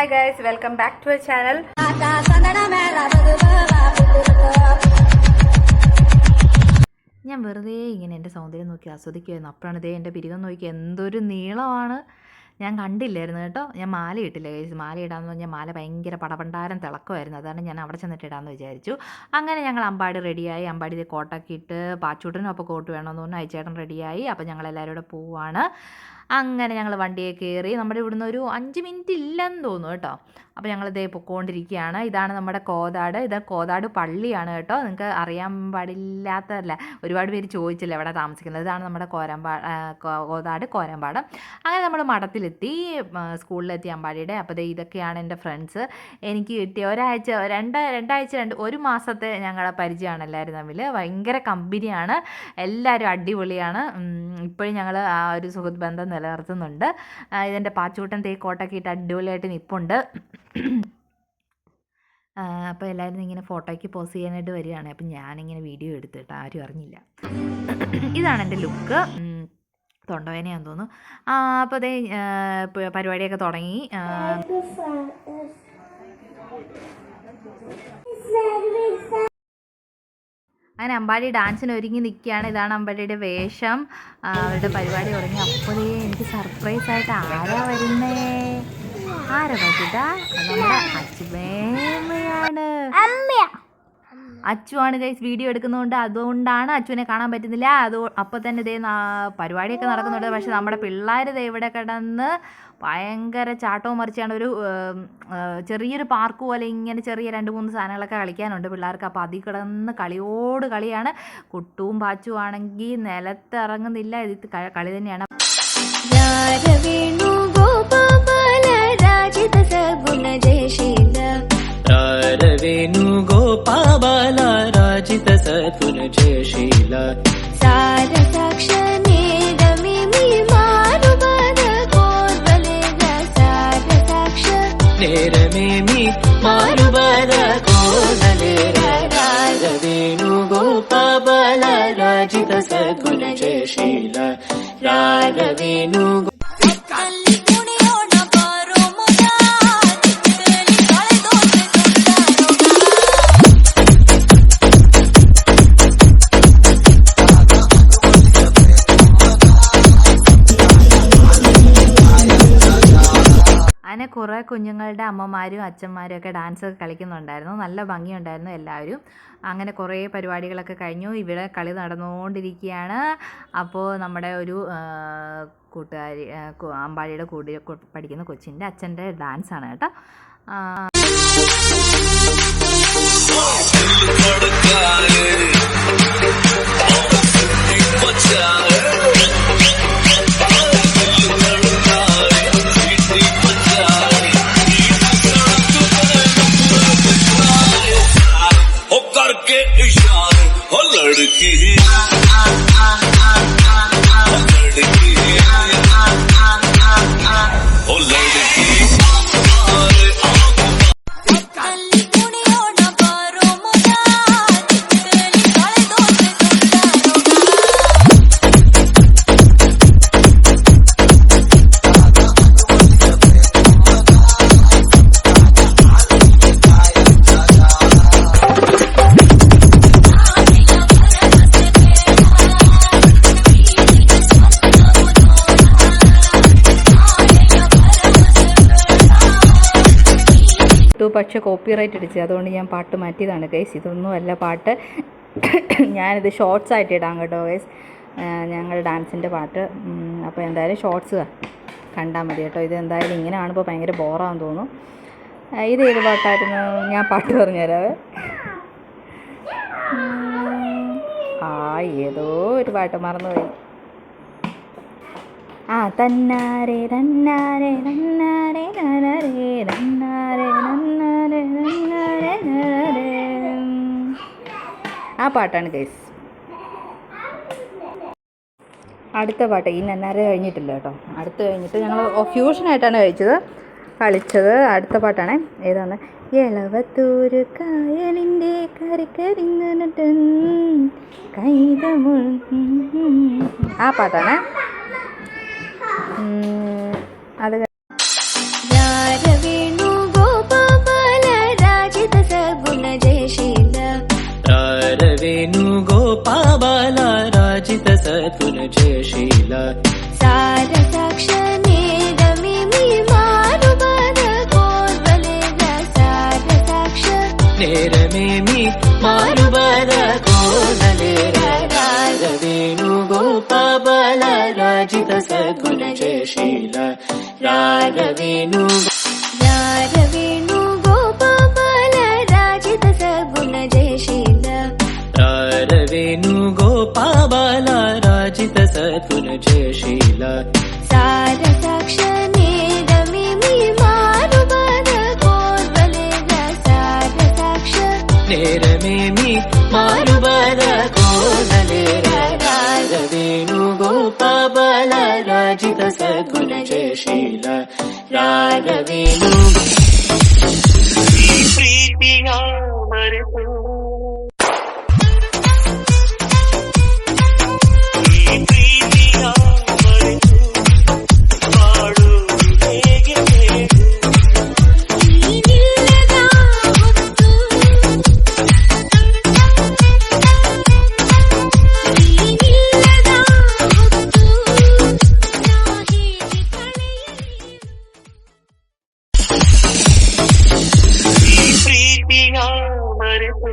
Hi guys welcome back to our channel ഞാൻ വെറുതെ ഇങ്ങനെ എന്റെ സൗന്ദര്യം നോക്കി ആസ്വദിക്കുമായിരുന്നു അപ്പോഴാണ് ഇതേ എന്റെ പിരികം നോക്കി എന്തൊരു നീളമാണ്. ഞാൻ കണ്ടില്ലായിരുന്നു കേട്ടോ. ഞാൻ മാല ഇട്ടില്ല ഗൈസ് മാല ഇടാന്ന് പറഞ്ഞാൽ മാല ഭയങ്കര പടപണ്ടാരം തിളക്കമായിരുന്നു. അതാണ് ഞാൻ അവിടെ ചെന്നിട്ട് ഇടാമെന്ന് വിചാരിച്ചു. അങ്ങനെ ഞങ്ങൾ അമ്പാടി റെഡിയായി അമ്പാടി കോട്ടൊക്കെ ഇട്ട് പാച്ചൂട്ടനും അപ്പോൾ കോട്ട് വേണമെന്ന് പറഞ്ഞു അയച്ചേട്ടൻ റെഡിയായി അപ്പോൾ ഞങ്ങൾ എല്ലാവരും കൂടെ പോവാണ്. അങ്ങനെ ഞങ്ങൾ വണ്ടിയെ കയറി നമ്മുടെ ഇവിടുന്ന് ഒരു അഞ്ച് മിനിറ്റ് ഇല്ലെന്ന് തോന്നുന്നു കേട്ടോ. അപ്പോൾ ഇതേ പൊക്കോണ്ടിരിക്കുകയാണ്. ഇതാണ് നമ്മുടെ കോതാട്. ഇത് കോതാട് പള്ളിയാണ് കേട്ടോ. നിങ്ങൾക്ക് അറിയാൻ പാടില്ലാത്തതല്ല. ഒരുപാട് പേര് ചോദിച്ചില്ല എവിടെ താമസിക്കുന്നത്? ഇതാണ് നമ്മുടെ കോരമ്പാ കോതാട് കോരമ്പാടം. അങ്ങനെ നമ്മൾ മഠത്തിലെത്തി. സ്കൂളിലെത്തി അമ്പാടിയുടെ. അപ്പോൾ ഇതൊക്കെയാണ് എന്റെ ഫ്രണ്ട്സ്. എനിക്ക് കിട്ടിയ ഒരാഴ്ച രണ്ട് രണ്ടാഴ്ച രണ്ട് ഒരു മാസത്തെ ഞങ്ങളുടെ പരിചയമാണ് എല്ലാവരും തമ്മിൽ ഭയങ്കര കമ്പനിയാണ്. എല്ലാവരും അടിപൊളിയാണ്. ഇപ്പോഴും ഞങ്ങൾ ആ ഒരു സുഹൃത്ത് ബന്ധം നിലനിർത്തുന്നുണ്ട് ഇതിന്റെ പാച്ചൂട്ടൻ തേ കോട്ടൊക്കെ ഇട്ട് അടിപൊളിയായിട്ട് നിപ്പുണ്ട്. അപ്പോൾ എല്ലാവരും ഇങ്ങനെ ഫോട്ടോയ്ക്ക് പോസ് ചെയ്യാനായിട്ട് വരികയാണ്. അപ്പം ഞാനിങ്ങനെ വീഡിയോ എടുത്തിട്ട് ആരും അറിഞ്ഞില്ല. ഇതാണ് എന്റെ ലുക്ക്. തൊണ്ടവേനയാന്ന് തോന്നുന്നു. അപ്പോൾ അതേ പരിപാടിയൊക്കെ തുടങ്ങി. അങ്ങനെ അമ്പാടി ഡാൻസിന് ഒരുങ്ങി നിൽക്കുകയാണ്. ഇതാണ് അമ്പാടിയുടെ വേഷം. അവരുടെ പരിപാടി തുടങ്ങി. അപ്പോഴേ എനിക്ക് സർപ്രൈസ് ആയിട്ട് ആരാ വരുന്നേ? ആരാ പറ്റിട്ടാ നമ്മുടെ അച്ചുമേമയാണ് അച്ചുവാണ് ഗൈസ് വീഡിയോ എടുക്കുന്നതുകൊണ്ട് അതുകൊണ്ടാണ് അച്ചുവിനെ കാണാൻ പറ്റുന്നില്ല. അത് അപ്പോൾ തന്നെ നാ- പരിപാടിയൊക്കെ നടക്കുന്നുണ്ട്. പക്ഷേ നമ്മുടെ പിള്ളേർ ദേ ഇവിടെ കിടന്ന് ഭയങ്കര ചാട്ടവും മറിച്ചാണ് ഒരു ചെറിയൊരു പാർക്ക് പോലെ ഇങ്ങനെ ചെറിയ രണ്ട് മൂന്ന് സാധനങ്ങളൊക്കെ കളിക്കാനുണ്ട് പിള്ളേർക്ക്. അപ്പോൾ അതിൽ കിടന്ന് കളിയോട് കളിയാണ്. കുട്ടുവും പാച്ചും ആണെങ്കിൽ നിലത്തിറങ്ങുന്നില്ല. ഇത് കളി തന്നെയാണ്. నేరమేమి మారుబర కోదలేరేణు గోపాల రాజిత సగుణ జయశీల రాగవేణు അങ്ങനെ കുറേ കുഞ്ഞുങ്ങളുടെ അമ്മമാരും അച്ഛന്മാരും ഒക്കെ ഡാൻസ് ഒക്കെ കളിക്കുന്നുണ്ടായിരുന്നു. നല്ല ഭംഗിയുണ്ടായിരുന്നു എല്ലാവരും. അങ്ങനെ കുറേ പരിപാടികളൊക്കെ കഴിഞ്ഞു. ഇവിടെ കളി നടന്നുകൊണ്ടിരിക്കുകയാണ്. അപ്പോൾ നമ്മുടെ ഒരു കൂട്ടുകാരി അമ്പാടിയുടെ കൂടി പഠിക്കുന്ന കൊച്ചിന്റെ അച്ഛന്റെ ഡാൻസാണ് കേട്ടോ. ഇട്ടു. പക്ഷേ കോപ്പിറൈറ്റ് അടിച്ചു അതുകൊണ്ട് ഞാൻ പാട്ട് മാറ്റിയതാണ് ഗൈസ് ഇതൊന്നുമല്ല പാട്ട്. ഞാനിത് ഷോർട്സ് ആയിട്ട് ഇടാം കേട്ടോ ഗൈസ് ഞങ്ങൾ ഡാൻസിന്റെ പാട്ട്. അപ്പോൾ എന്തായാലും ഷോർട്സ് കണ്ടാൽ മതി കേട്ടോ. ഇത് എന്തായാലും ഇങ്ങനെ കാണുമ്പോൾ ഭയങ്കര ബോറാന്ന് തോന്നും ഇത് ഏത് പാട്ടായിരുന്നു? ഞാൻ പാട്ട് പറഞ്ഞുതരാവേ ആ ഏതോ ഒരു പാട്ട് മറന്നുപോയി. ആ തന്നാരെ തന്നാരെ തന്നാരെ തന്നാരേ തന്നാരെ നന്നാരെ ആ പാട്ടാണ് ഗൈസ് അടുത്ത പാട്ട്. ഈ നന്നാരെ കഴിഞ്ഞിട്ടില്ല കേട്ടോ. അടുത്ത് കഴിഞ്ഞിട്ട് ഞങ്ങൾ ഫ്യൂഷനായിട്ടാണ് കഴിച്ചത്. കളിച്ചത്. അടുത്ത പാട്ടാണ്. ഏതാണ്? ഇളവത്തൂര് കായലിന്റെ കരക്കരിങ്ങനട്ടൻ കൈതമുൾ. ആ പാട്ടാണ്. അത് ఏమి మారుబర కోదలేరాగవేణు గోపబల రాజిత సగుణ జయశీల రాగవేణు రాగవేణు గోపబల రాజిత సగుణ జయశీల రాగవేణు గోపబల రాజిత సగుణ జయశీల రూపబల రాజిత సగుణ జయశీల రారవేలు வியாபரிசு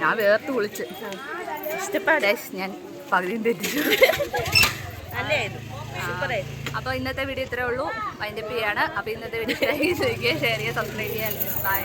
ഞാൻ വേർത്ത് വിളിച്ച്. ഇഷ്ടപ്പെടാ ഞാൻ പകുതിയും തെറ്റിച്ചു. അപ്പോൾ ഇന്നത്തെ വീഡിയോ ഇത്രേ ഉള്ളൂ. അതിന്റെ പേയാണ് അപ്പോൾ ഇന്നത്തെ വീഡിയോ ഷെയർ ചെയ്യുക സബ്സ്ക്രൈബ് ചെയ്യാൻ ബൈ